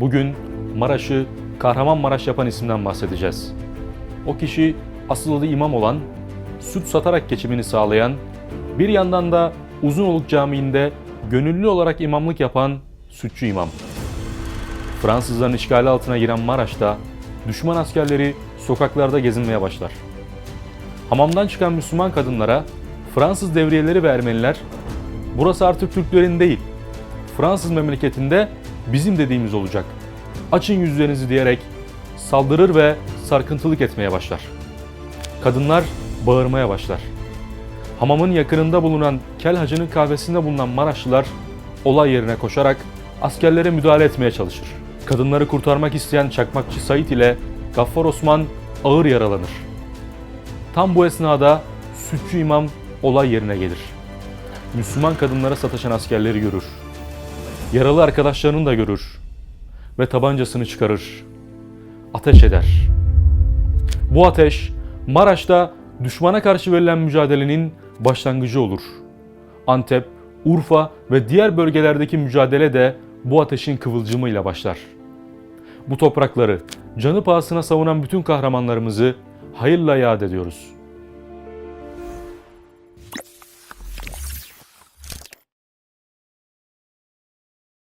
Bugün Maraş'ı Kahramanmaraş yapan isimden bahsedeceğiz. O kişi asıl adı imam olan, süt satarak geçimini sağlayan, bir yandan da Uzunoluk Camii'nde gönüllü olarak imamlık yapan sütçü imam. Fransızların işgali altına giren Maraş'ta düşman askerleri sokaklarda gezinmeye başlar. Hamamdan çıkan Müslüman kadınlara Fransız devriyeleri ve Ermeniler burası artık Türklerin değil, Fransız memleketinde bizim dediğimiz olacak. Açın yüzlerinizi diyerek saldırır ve sarkıntılık etmeye başlar. Kadınlar bağırmaya başlar. Hamamın yakınında bulunan Kel Hacı'nın kahvesinde bulunan Maraşlılar olay yerine koşarak askerlere müdahale etmeye çalışır. Kadınları kurtarmak isteyen çakmakçı Sait ile Gaffar Osman ağır yaralanır. Tam bu esnada sütçü imam olay yerine gelir. Müslüman kadınlara sataşan askerleri görür. Yaralı arkadaşlarını da görür ve tabancasını çıkarır. Ateş eder. Bu ateş Maraş'ta düşmana karşı verilen mücadelenin başlangıcı olur. Antep, Urfa ve diğer bölgelerdeki mücadele de bu ateşin kıvılcımıyla başlar. Bu toprakları canı pahasına savunan bütün kahramanlarımızı hayırla yad ediyoruz.